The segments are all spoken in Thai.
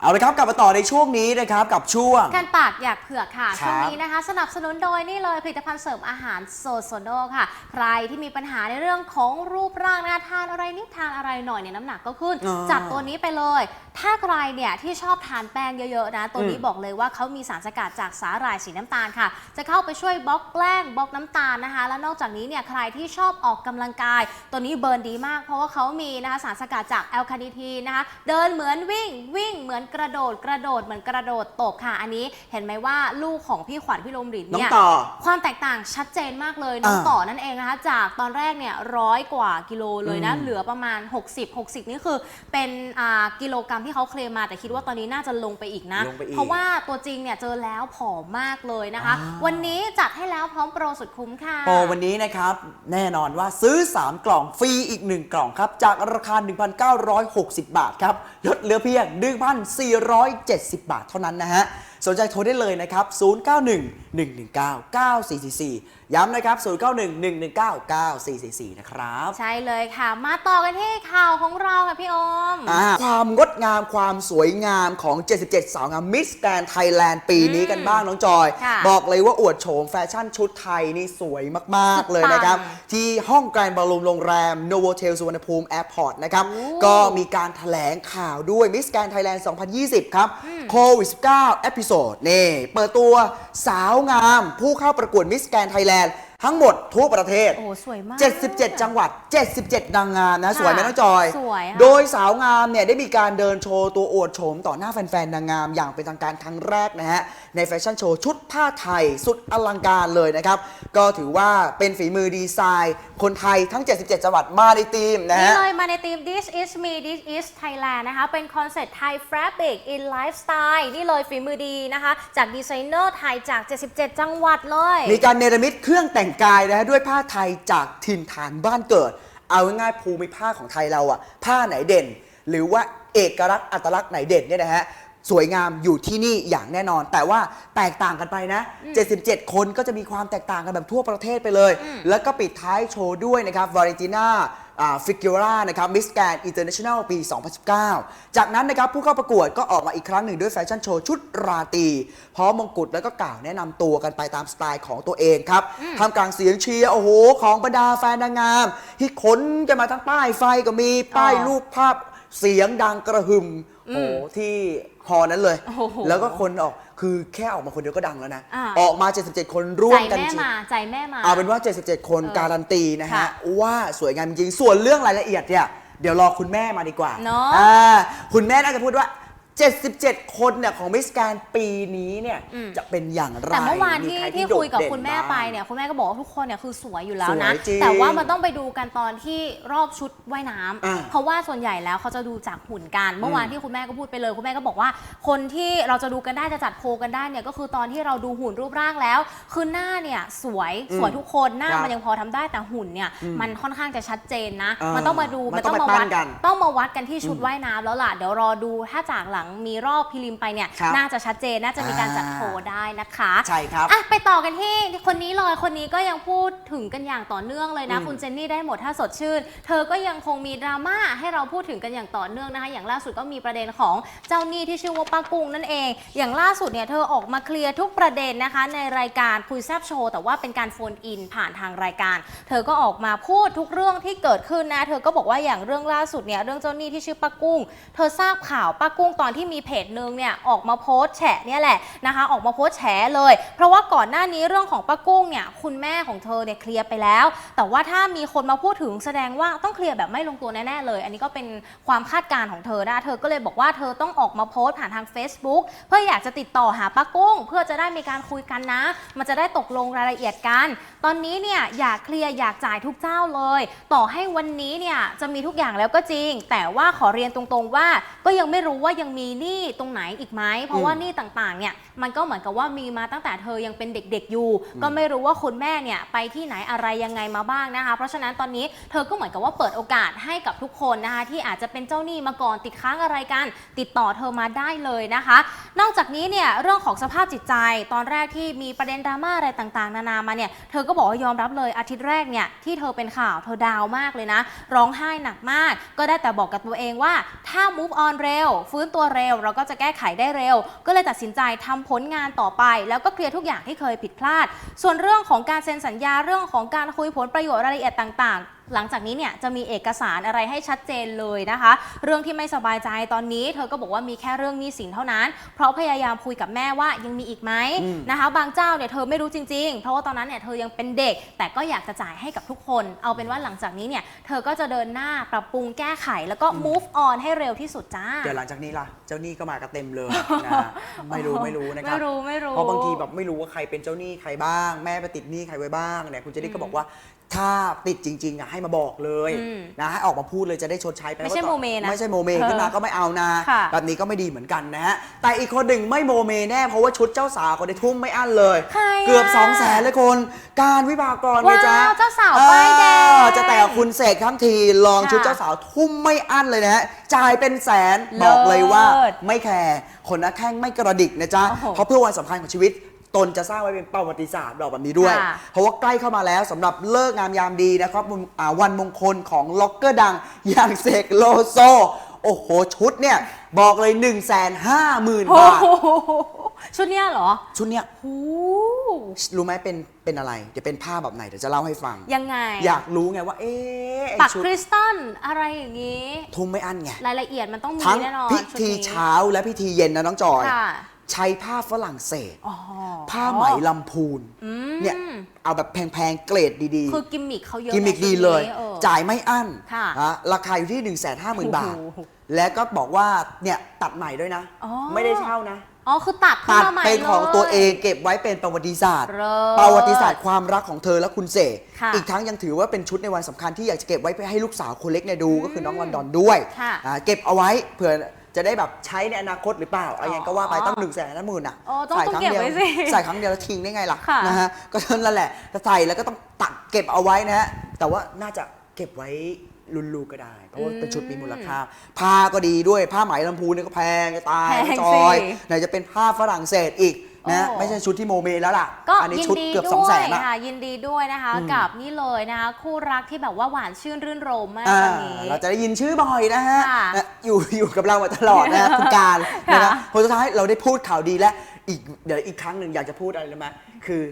เอาละครับกลับมาต่อในช่วงนี้นะครับกับช่วง การปากอยากเผือกค่ะ ครับช่วงนี้นะคะ สนับสนุนโดยนี่เลยผลิตภัณฑ์เสริมอาหารโซโซโนค่ะ ใครที่มีปัญหาในเรื่องของรูปร่างนะคะทานอะไรนิดทานอะไรหน่อยเนี่ยน้ำหนักก็ขึ้น อ๋อจัดตัวนี้ไปเลย ถ้าใครเนี่ยที่ชอบทานแป้งเยอะๆนะ ตัวนี้อืม บอกเลยว่าเขามีสารสกัดจากสาหร่ายสีน้ำตาลค่ะ จะเข้าไปช่วยบล็อกแกล้งบล็อกน้ำตาลนะคะ แล้วนอกจากนี้เนี่ยใครที่ชอบออกกำลังกาย ตัวนี้เบิร์นดีมาก เพราะว่าเขามีนะคะสารสกัดจากแอลคาเนิทีนนะคะเดินเหมือนวิ่งวิ่งเหมือนกระโดดกระโดดเหมือนกระโดดตบค่ะ อันนี้เห็นไหมว่าลูกของพี่ขวัญพี่ลมหรินน้องเนี่ย ต่อ ความแตกต่างชัดเจนมากเลยน้องอ่าต่อนั่นเองนะคะ จากตอนแรกเนี่ยร้อยกว่ากิโลเลยนะ อืม เหลือประมาณ 60 60 นี่คือเป็นอ่ากิโลกรัมที่เขาเคลมมาแต่คิดว่าตอนนี้น่าจะลงไปอีกนะ ลงไปอีกเพราะว่าตัวจริงเนี่ยเจอแล้วผอมมากเลยนะคะ อ่า วันนี้จัดให้แล้วพร้อมโปรสุดคุ้มค่ะ โปรวันนี้นะครับ แน่นอนว่าซื้อ 3 กล่องฟรีอีก 1 กล่องครับ จากราคา 1,960 บาทครับลดเหลือเพียง470 บาทเท่านั้นนะฮะ สนใจโทรได้เลยนะครับ 091-119-9444 ย้ำนะครับ 091-119-9444 นะครับ ใช่เลยค่ะ มาต่อกันที่ข่าวของเราค่ะพี่โอม อ่าความงดงามความสวยงามของ 77 สาวงามมิสแกรนไทยแลนด์ปีนี้กันบ้างน้องจอย ค่ะบอกเลยว่าอวดโฉมแฟชั่นชุดไทยนี่สวยมาก ๆ เลยนะครับ สุดปังที่ห้องแกรนด์บอลลูมโรงแรมโนโวเทลสุวรรณภูมิแอร์พอร์ตนะครับ โอ้ก็มีการแถลงข่าวด้วยมิสแกรนไทยแลนด์ 2020 ครับโควิด19เอพิโซดนี่ เปิดตัวสาวงามผู้เข้าประกวดมิสแกรนไทยแลนด์ ทั้งหมดทั่วประเทศ โอ้โหสวยมาก 77 จังหวัด 77 นางงามนะสวยไหมน้องจอย สวยค่ะ โดยสาวงามเนี่ยได้มีการเดินโชว์ตัวอวดโฉมต่อหน้าแฟนๆ นางงามอย่างเป็นทางการครั้งแรกนะฮะ ในแฟชั่นโชว์ชุดผ้าไทยสุดอลังการเลยนะครับ ก็ถือว่าเป็นฝีมือดีไซน์ คนไทยทั้ง 77 จังหวัดมาในทีมนะนี่ฮะ เลยมาในทีม This is me This is Thailand นะคะ เป็นคอนเซ็ปต์ไทย Fabric in Lifestyle นี่เลยฝีมือดีนะคะ จากดีไซเนอร์ไทยจาก 77 จังหวัดเลย มีการเนรมิตเครื่องแต่งกายนะฮะด้วยผ้าไทยจากถิ่นฐานบ้านเกิด เอาง่ายๆภูมิภาคของไทยเราอะผ้าไหนเด่น หรือว่าเอกลักษณ์อัตลักษณ์ไหนเด่นเนี่ยนะฮะสวยงามอยู่ที่นี่อย่างแน่นอน แต่ว่าแตกต่างกันไปนะ 77 คนก็จะมีความแตกต่างกันแบบทั่วประเทศไปเลย แล้วก็ปิดท้ายโชว์ด้วยนะครับวาเลนติน่า ฟิกิ u รานะครับมิสแกรนอินเตอร์เนชั่นแนลปี 2019 จากนั้นนะครับผู้เข้าประกวดก็ออกมาอีกครั้งหนึ่งด้วยแฟชั่นโชว์ชุดราตรีพร้อมมงกุฎแล้วก็กล่าวแนะนำตัวกันไปตามสไตล์ของตัวเองครับทำกลางเสียงเชียร์โอ้โหของบรรดาแฟนนางงามที่ขนกันมาทั้งป้ายไฟก็มีป้ายอ๋อ รูปภาพเสียงดังกระหึ่มโอ้โหที่ฮอนั้นเลย โอ้โห แล้วก็คนออก คือแค่ออกมาคนเดียวก็ดังแล้วนะ อ่า ออกมา 77 คนร่วใจมกันแม่จริงมาใจแม่มา เอาเป็นว่า 77 คนเออการันตีนะฮะ ค่ะว่าสวยงามจริง ส่วนเรื่องรายละเอียดเนี่ย เดี๋ยวรอคุณแม่มาดีกว่าเนอะอ่าคุณแม่น่าจะพูดว่า 77 คนเนี่ยของมิสแกรนปีนี้เนี่ยอืม จะเป็นอย่างไรแต่เมื่อวานที่ใรที่โดดคุยกับด่นคุณแม่บ้าง ไปเนี่ยคุณแม่ก็บอกว่าทุกคนเนี่ยคือสวยอยู่แล้วนะ สวยจริงแต่ว่ามันต้องไปดูกันตอนที่รอบชุด ว่ายน้ำอ่า เพราะว่าส่วนใหญ่แล้วเขาจะดูจากหุ่นกันเมื่อวานที่คุณแม่ก็พูดไปเลย คุณแม่ก็บอกว่า คนที่เราจะดูกันได้จะจัดโพลกันได้เนี่ยก็คือตอนที่เราดูหุ่นรูปร่างแล้ว คือหน้าเนี่ยสวยอืมสวยทุกคนหน้าครับมันยังพอทำได้แต่หุ่นเนี่ยมันค่อนข้างจะชัดเจนนะ อ่ามัมันต้องมาดูมันต้องมามาปั้วัดนกันต้องมาวัดกันที่ชุดว่ายน้ำแล้วล่ะเดี๋ยวรอดูถ้าจากหลังมีรอบพิลิมไปเนี่ยครับน่าจะชัดเจนน่าจะมีการจัดอ่า โพลได้นะคะ ใช่ครับ อะไปต่อกันที่คนนี้เลยคนนี้ก็ยังพูดถึงกันอย่างต่อเนื่องเลยนะ อืมคุณเจนนี่ได้หมดถ้าสดชื่น เธอก็ยังคงมีดราม่าให้เราพูดถึงกันอย่างต่อเนื่องนะคะ อย่างล่าสุดก็มีประเด็นของเจ้าหนี้ที่ชื่อว่าป้ากุ้งนั่นเอง อย่างล่าสุดเนี่ยเธอออกมาเคลียร์ทุกประเด็นนะคะ ในรายการคุยแซบโชว์แต่ว่าเป็นการโฟนอินผ่านทางรายการ เธอก็ออกมาพูดทุกเรื่องที่เกิดขึ้นนะ เธอก็บอกว่าอย่างเรื่องล่าสุดเนี่ยเรื่องเจ้าหนี้ที่ชื่อป้ากุ้ง เธอทราบข่าวป้ากุ้งตอนที่มีเพจหนึ่งเนี่ยออกมาโพสต์แฉเนี่ยแหละนะคะ ออกมาโพสต์แฉเลย เพราะว่าก่อนหน้านี้เรื่องของป้ากุ้งเนี่ยคุณแม่ของเธอเนี่ยเคลียร์ไปแล้ว แต่ว่าถ้ามีคนมาพูดถึงแสดงว่าต้องเคลียร์แบบไม่ลงตัวแน่ๆเลย อันนี้ก็เป็นความคาดการณ์ของเธอนะ เธอก็เลยบอกว่าเธอต้องออกมาโพสต์ผ่านทาง Facebook เพื่ออยากจะติดต่อหาป้ากุ้ง เพื่อจะได้มีการคุยกันนะ มันจะได้ตกลงรายละเอียดกัน ตอนนี้เนี่ยอยากเคลียร์อยากจ่ายทุกเจ้าเลย ต่อให้วันนี้เนี่ยจะมีทุกอย่างแล้วก็จริง แต่ว่าขอเรียนตรงๆว่าก็ยังไม่รู้ว่ายังมีหนี้ตรงไหนอีกไหมเพราะว่าหนี้ต่างๆเนี่ยมันก็เหมือนกับว่ามีมาตั้งแต่เธอยังเป็นเด็กๆอยู่ ก็ไม่รู้ว่าคุณแม่เนี่ยไปที่ไหนอะไรยังไงมาบ้างนะคะ เพราะฉะนั้นตอนนี้เธอก็เหมือนกับว่าเปิดโอกาสให้กับทุกคนนะคะที่อาจจะเป็นเจ้าหนี้มาก่อนติดค้างอะไรกัน ติดต่อเธอมาได้เลยนะคะ นอกจากนี้เนี่ยเรื่องของสภาพจิตใจ ตอนแรกที่มีประเด็นดราม่าอะไรต่างๆ นานามาเนี่ยเธอก็บอกว่ายอมรับเลยอาทิตย์แรกเนี่ยที่เธอเป็นข่าวเธอดาวมากเลยนะ ร้องไห้หนักมาก ก็ได้แต่บอกกับตัวเองว่าถ้า move on เร็ว ฟื้นตัวเร็ว เราก็จะแก้ไขได้เร็ว ก็เลยตัดสินใจทำผลงานต่อไป แล้วก็เคลียร์ทุกอย่างที่เคยผิดพลาด ส่วนเรื่องของการเซ็นสัญญาเรื่องของการคุยผลประโยชน์รายละเอียดต่างๆ หลังจากนี้เนี่ยจะมีเอกสารอะไรให้ชัดเจนเลยนะคะ เรื่องที่ไม่สบายใจตอนนี้ เธอก็บอกว่ามีแค่เรื่องหนี้สินเท่านั้น เพราะพยายามคุยกับแม่ว่ายังมีอีกไหมอืมนะคะ บางเจ้าเนี่ยเธอไม่รู้จริงๆ เพราะว่าตอนนั้นเนี่ยเธอยังเป็นเด็ก แต่ก็อยากจะจ่ายให้กับทุกคน เอาเป็นว่าหลังจากนี้เนี่ยเธอก็จะเดินหน้าปรับปรุงแก้ไข แล้วก็ move on ให้เร็วที่สุดจ้า เดี๋ยวหลังจากนี้ล่ะ เจ้าหนี้ก็มากันเต็มเลยนะฮะไม่รู้ไม่รู้นะครับ ไม่รู้ไม่รู้ เพราะบางทีแบบไม่รู้ว่าใครเป็นเจ้าหนี้ใครบ้าง แม่ไปติดหนี้ใครไว้บ้างเนี่ยคุณเจนี่ก็บอกว่าถ้าติดจริงๆอะให้มาบอกเลยอืมนะให้ออกมาพูดเลยจะได้ชดใช้ไปไม่ใช่ว่าต่อโมเมนะไม่ใช่โมเมเออขึ้นมาก็ไม่เอานะค่ะ แบบนี้ก็ไม่ดีเหมือนกันนะฮะแต่อีกคนหนึ่งไม่โมเมแน่เพราะว่าชุดเจ้าสาวคนได้ทุ่มไม่อั้นเลย ใครอะเกือบ2องแสนเลยคน การวิภากรไงจ๊ะว้าวเจ้าสาวป้ายแดงเออจะแต่งกับคุณเสกทั้งทีลองชุดค่ะเจ้าสาวทุ่มไม่อั้นเลยนะฮะจ่ายเป็นแสนบอกเลยว่าเลิศไม่แคร์คนนักแข้งไม่กระดิกนะจ๊ะ โอ้โหเพราะเพื่อวันสำคัญของชีวิต ตนจะสร้างไว้เป็นประวัติศาสตร์บอกแบบนี้ด้วย ค่ะเพราะว่าใกล้เข้ามาแล้วสำหรับเลิกงามยามดีนะครับวันอ่าวันมงคลของล็อกเกอร์ดังอย่างเสกโลโซโอ้โหชุดเนี่ยบอกเลย 1 5 0 0 0 0โอ้บาทโหชุดเนี้ยเหรอชุดเนี้ยโอ้ รู้ไหมเป็นเป็นอะไร เดี๋ยวเป็นผ้าแบบไหนเดี๋ยวจะเล่าให้ฟัง ยังไง อยากรู้ไงว่า เอ๊ะไอ้ปักชุดคริสตัลอะไรอย่างนี้ ทุ่มไม่อั้นไง รายละเอียดมันต้องมีทั้งแน่นอนพิชุดธีนี้เช้าและพิธีเย็นนะน้องจอย ค่ะใช้ผ้าฝรั่งเศส อ๋อผ้าไหมลำพูน อืมเนี่ย เอาแบบแพงๆ เกรดดีคือกิมมิคเขาเยอะกิมมิกในชุดีเลยนี้ออจ่ายไม่อั้นค่ะ ฮะราคาอยู่ที่ 1 5 0 0 0 0 บาท โอ้โห และก็บอกว่า เนี่ย ตัดใหม่ด้วยนะ อ๋อ ไม่ได้เช่านะ อ๋อคือตัดขึ้นตัดมาใหม่เป็นของลย ตัวเองเก็บไว้เป็นประวัติศาสตร์ เลิศประวัติศาสตร์ความรักของเธอและคุณเสกค่ะ อีกทั้งยังถือว่าเป็นชุดในวันสำคัญที่อยากจะเก็บไว้ไปให้ลูกสาวคนเล็กเนี่ยดูก็คือน้องลอนดอนด้วยค่ะอ่าเก็บเอาไว้เผื่อจะได้แบบใช้ในอนาคตหรือเปล่าอะไรอย่างก็ว่าไปอ๋อตั้งหนึ่งแสนนะหมื่นอะอ๋อต้องใส่ต้องครั้งเก็บเดียวไว้สิใส่ครั้งเดียวแล้วทิ้งได้ไงล่ะค่ะ นะฮะก็เท่านั้นแหละจะใส่แล้วก็ต้องตัดเก็บเอาไว้นะฮะแต่ว่าน่าจะเก็บไว้ ลุนลูก็ได้ เพราะว่าเป็นชุดมีมูลค่า ผ้าก็ดีด้วยผ้าไหมลำพูนเนี่ยก็แพงจะตายแพงจอยสิไหนจะเป็นผ้าฝรั่งเศสอีกนะโอ้ ไม่ใช่ชุดที่โมเมแล้วล่ะ ก็อันนี้ยินชุดดีเกือบด้สองวแสยนอะ ค่ะยินดีด้วยนะคะ อืม กับนี่เลยนะคะ คู่รักที่แบบว่าหวานชื่นรื่นรมมากอ่าตอนนี้ เราจะได้ยินชื่อบ่อยนะฮะค่ะนะอยู่อยู่กับเรามาตลอดนะฮะ คุณการค่ะนะครับผลสุดท้ายเราได้พูดข่าวดีและอีกเดี๋ยวอีกครั้งหนึ่งอยากจะพูดอะไรรู้ไหมคือ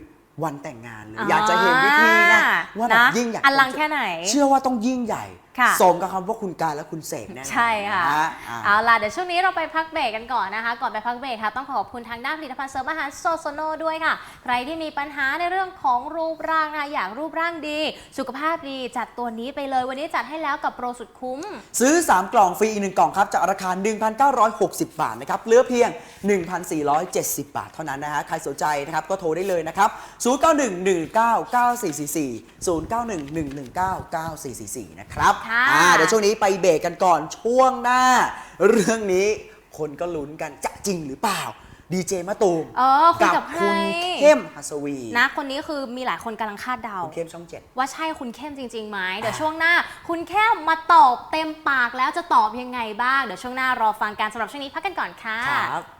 วันแต่งงานเลยอยากจะเห็นวิธีนะว่าแบบนะยิ่งใหญ่ อลังแค่ไหน เชื่อว่าต้องยิ่งใหญ่ ค่ะ สมกับคำว่าคุณการและคุณเสกแน่นอนใช่ค่ะ นอ่าเอาล่ะ เดี๋ยวช่วงนี้เราไปพักเบรกกันก่อนนะคะ ก่อนไปพักเบรกค่ะ ต้องขอบคุณทางด้านผลิตภัณฑ์เสริมอาหารโซโซโนด้วยค่ะ ใครที่มีปัญหาในเรื่องของรูปร่างนะอยากรูปร่างดี สุขภาพดีจัดตัวนี้ไปเลย วันนี้จัดให้แล้วกับโปรสุดคุ้ม ซื้อ 3 กล่องฟรีอีก 1 กล่องครับ จากราคา 1,960 บาทนะครับเหลือเพียง 1,470 บาทเท่านั้นนะฮะ ใครสนใจนะครับ ก็โทรได้เลยนะครับ 0911999444 นะครับค่ะ อ่าเดี๋ยวช่วงนี้ไปเบรกกันก่อนช่วงหน้า เรื่องนี้คนก็ลุ้นกันจะจริงหรือเปล่า ดีเจมะตูมเออคุยกับใคร คุณเข้มหัสวีนะคนนี้คือมีหลายคนกำลังคาดเดา คุณเข้มช่องเจ็ด ว่าใช่คุณเข้มจริงๆไหมเดี๋ยวช่วงหน้า คุณเข้มมาตอบเต็มปากแล้วจะตอบยังไงบ้าง เดี๋ยวช่วงหน้ารอฟังการสำหรับช่วงนี้พักกันก่อนค่ะ ครับ